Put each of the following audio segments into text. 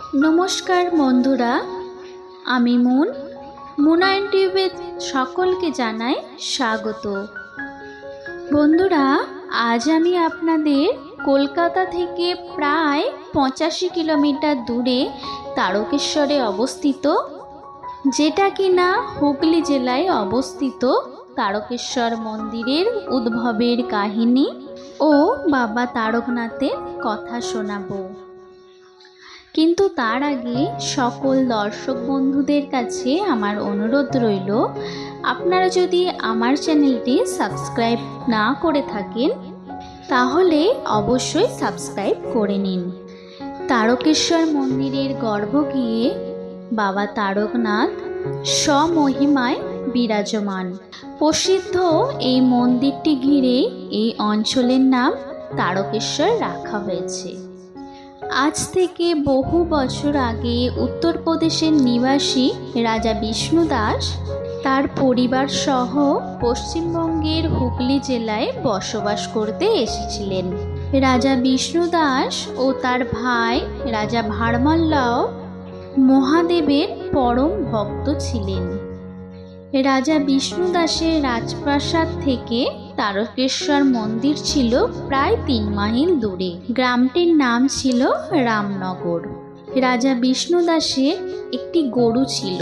নমস্কার বন্ধুরা, আমি মুন। মুনায়ন টিউবে সকলকে জানাই স্বাগত। বন্ধুরা, আজ আমি আপনাদের কলকাতা থেকে প্রায় পঁচাশি কিলোমিটার দূরে তারকেশ্বরে অবস্থিত, যেটা কিনা হুগলি জেলায় অবস্থিত তারকেশ্বর মন্দিরের উদ্ভবের কাহিনী ও বাবা তারকনাথের কথা শোনাবো। কিন্তু তার আগে সকল দর্শক বন্ধুদের কাছে আমার অনুরোধ রইল, আপনারা যদি আমার চ্যানেলটি সাবস্ক্রাইব না করে থাকেন, তাহলে অবশ্যই সাবস্ক্রাইব করে নিন। তারকেশ্বর মন্দিরের গর্ভ গিয়ে বাবা তারকনাথ স্বমহিমায় বিরাজমান। প্রসিদ্ধ এই মন্দিরটি ঘিরে এই অঞ্চলের নাম তারকেশ্বর রাখা হয়েছে। আজ থেকে বহু বছর আগে উত্তরপ্রদেশের নিবাসী রাজা বিষ্ণু দাস তার পরিবার সহ পশ্চিমবঙ্গের হুগলি জেলায় বসবাস করতে এসেছিলেন। রাজা বিষ্ণু দাস ও তার ভাই রাজা ভারমাল্লাও মহাদেবের পরম ভক্ত ছিলেন। রাজা বিষ্ণু দাসের রাজপ্রাসাদ থেকে তারকেশ্বর মন্দির ছিল প্রায় তিন মাইল দূরে। গ্রামটির নাম ছিল রামনগর। রাজা বিষ্ণু দাসের একটি গরু ছিল,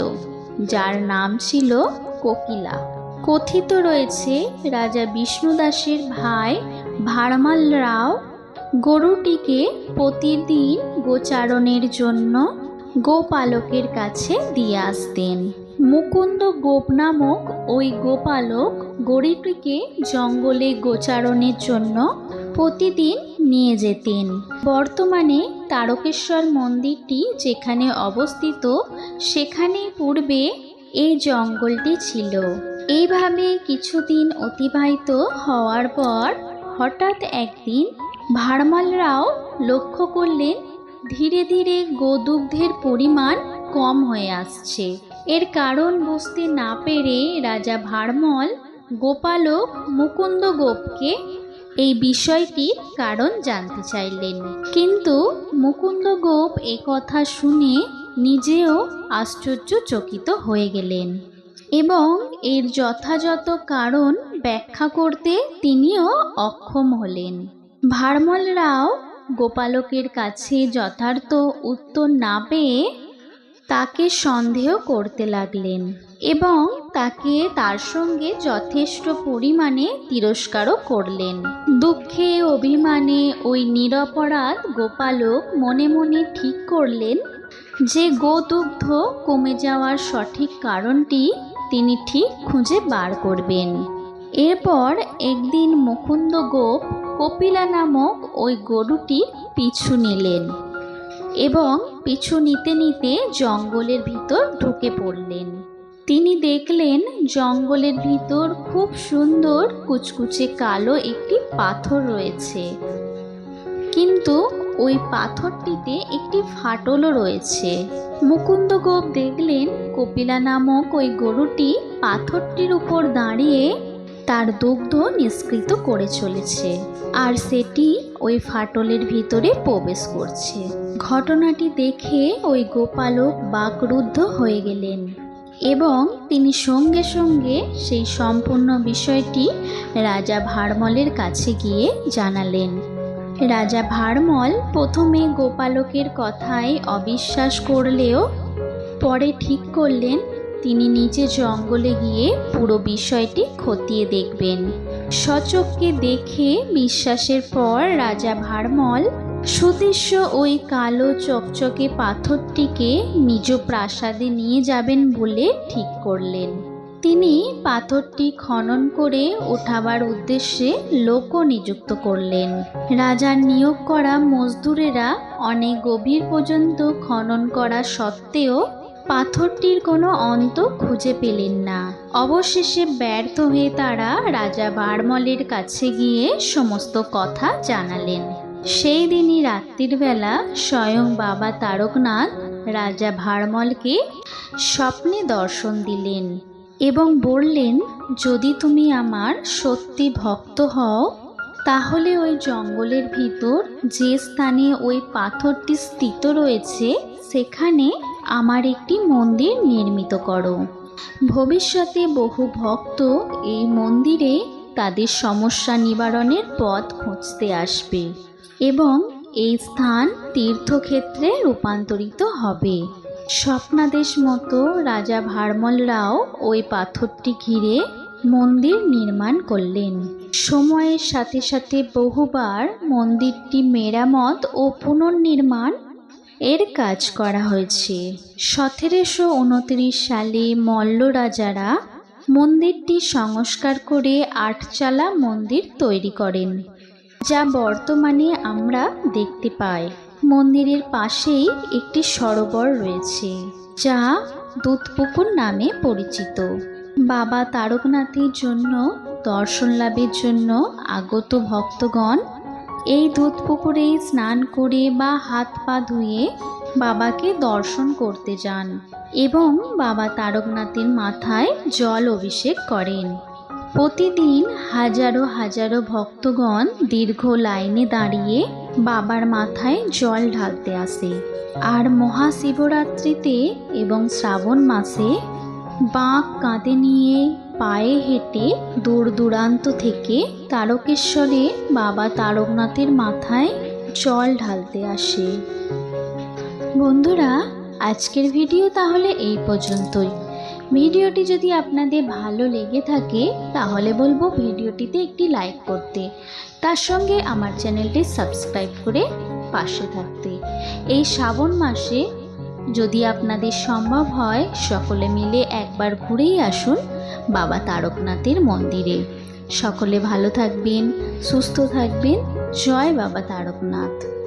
যার নাম ছিল কোকিলা। কথিত রয়েছে, রাজা বিষ্ণু দাসের ভাই ভারমাল রাও গরুটিকে প্রতিদিন গোচারণের জন্য গোপালকের কাছে দিয়ে আসতেন। মুকুন্দ গোপ নামক ওই গোপালক গরুটিকে জঙ্গলে গোচারণের জন্য প্রতিদিন নিয়ে যেতেন। বর্তমানে তারকেশ্বর মন্দিরটি যেখানে অবস্থিত সেখানে পূর্বে এই জঙ্গলটি ছিল। এইভাবে কিছুদিন অতিবাহিত হওয়ার পর হঠাৎ একদিন ভারমাল রাও লক্ষ্য করলেন, ধীরে ধীরে গোদুগ্ধের পরিমাণ কম হয়ে আসছে। এর কারণ বুঝতে না পেরে রাজা ভারমল গোপালক, মুকুন্দ গোপকে এই বিষয়টির কারণ জানতে চাইলেন। কিন্তু মুকুন্দ গোপ এ কথা শুনে নিজেও আশ্চর্যচকিত হয়ে গেলেন এবং এর যথাযথ কারণ ব্যাখ্যা করতে তিনিও অক্ষম হলেন। ভারমল রাও গোপালকের কাছে যথার্থ উত্তর না পেয়ে তাকে সন্দেহ করতে লাগলেন এবং তাকে তার সঙ্গে যথেষ্ট পরিমাণে তিরস্কারও করলেন। দুঃখে অভিমানে ওই নিরপরাধ গোপালক মনে মনে ঠিক করলেন যে গোদুগ্ধ কমে যাওয়ার সঠিক কারণটি তিনি ঠিক খুঁজে বার করবেন। এরপর একদিন মুকুন্দ গোপ কপিলা নামক ওই গরুটির পিছু নিলেন। এবং পিছু নিতে নিতে জঙ্গলের ভিতর ঢুকে পড়লেন। তিনি দেখলেন জঙ্গলের ভিতর খুব সুন্দর কুচকুচে কালো একটি পাথর রয়েছে। কিন্তু ওই পাথরটিতে একটি ফাটলও রয়েছে। মুকুন্দ গোপ দেখলেন কপিলা নামক ওই গরুটি পাথরটির উপর দাঁড়িয়ে তার দুগ্ধ নিষ্কৃত করে চলেছে। আর সেটি ওই ফাটলের ভিতরে প্রবেশ করছে। ঘটনাটি দেখে ওই গোপালক বাকরুদ্ধ হয়ে গেলেন এবং তিনি সঙ্গে সঙ্গে সেই সম্পূর্ণ বিষয়টি রাজা ভারমলের কাছে গিয়ে জানালেন। রাজা ভারমল প্রথমে গোপালকের কথায় অবিশ্বাস করলেও পরে ঠিক করলেন তিনি নিচে জঙ্গলে গিয়ে পুরো বিষয়টি খতিয়ে দেখবেন। সচককে দেখে বিশ্বাসের পর রাজা ভারমল সুদৃশ্য ওই কালো চকচকে পাথরটিকে নিজ প্রাসাদে নিয়ে যাবেন বলে ঠিক করলেন। তিনি পাথরটি খনন করে ওঠাবার উদ্দেশ্যে লোকও নিযুক্ত করলেন। রাজার নিয়োগ করা মজদুরেরা অনেক গভীর পর্যন্ত খনন করা সত্ত্বেও পাথরটির কোনো অন্ত খুঁজে পেলেন না। অবশেষে ব্যর্থ হয়ে তারা রাজা বারমলের কাছে গিয়ে সমস্ত কথা জানালেন। সেই দিনই রাত্রির বেলা স্বয়ং বাবা তারকনাথ রাজা ভারমলকে স্বপ্নে দর্শন দিলেন এবং বললেন, যদি তুমি আমার সত্যি ভক্ত হও, তাহলে ওই জঙ্গলের ভিতর যে স্থানে ওই পাথরটি স্থিত রয়েছে, সেখানে আমার একটি মন্দির নির্মিত করো। ভবিষ্যতে বহু ভক্ত এই মন্দিরে তাদের সমস্যা নিবারণের পথ খুঁজতে আসবে এবং এই স্থান তীর্থক্ষেত্রে রূপান্তরিত হবে। স্বপ্নাদেশ মতো রাজা ভারমল রাও ওই পাথরটি ঘিরে মন্দির নির্মাণ করলেন। সময়ের সাথে সাথে বহুবার মন্দিরটি মেরামত ও পুনর্নির্মাণ এর কাজ করা হয়েছে। সতেরোশো উনত্রিশ সালে মল্ল রাজারা মন্দিরটি সংস্কার করে আটচালা মন্দির তৈরি করেন, যা বর্তমানে আমরা দেখতে পাই। মন্দিরের পাশেই একটি সরোবর রয়েছে, যা দুধপুকুর নামে পরিচিত। বাবা তারকনাথের জন্য দর্শন লাভের জন্য আগত ভক্তগণ এই দুধ পুকুরে স্নান করে বা হাত পা ধুয়ে বাবাকে দর্শন করতে যান এবং বাবা তারকনাথের মাথায় জল অভিষেক করেন। প্রতিদিন হাজারো হাজারো ভক্তগণ দীর্ঘ লাইনে দাঁড়িয়ে বাবার মাথায় জল ঢালতে আসে আর মহাশিবরাত্রিতে এবং শ্রাবণ মাসে বাঁক কাঁধে নিয়ে পায়ে হেঁটে দূর দূরান্ত থেকে তারকেশ্বরে বাবা তারকনাথের মাথায় জল ঢালতে আসে। বন্ধুরা, আজকের ভিডিও তাহলে এই পর্যন্তই। ভিডিওটি যদি আপনাদের ভালো লেগে থাকে, তাহলে বলব ভিডিওটিতে একটি লাইক করতে, তার সঙ্গে আমার চ্যানেলটি সাবস্ক্রাইব করে পাশে থাকতে। এই শ্রাবণ মাসে যদি আপনাদের সম্ভব হয়, সকলে মিলে একবার ঘুরেই আসুন বাবা তারকনাথের মন্দিরে। সকলে ভালো থাকবেন, সুস্থ থাকবেন। জয় বাবা তারকনাথ।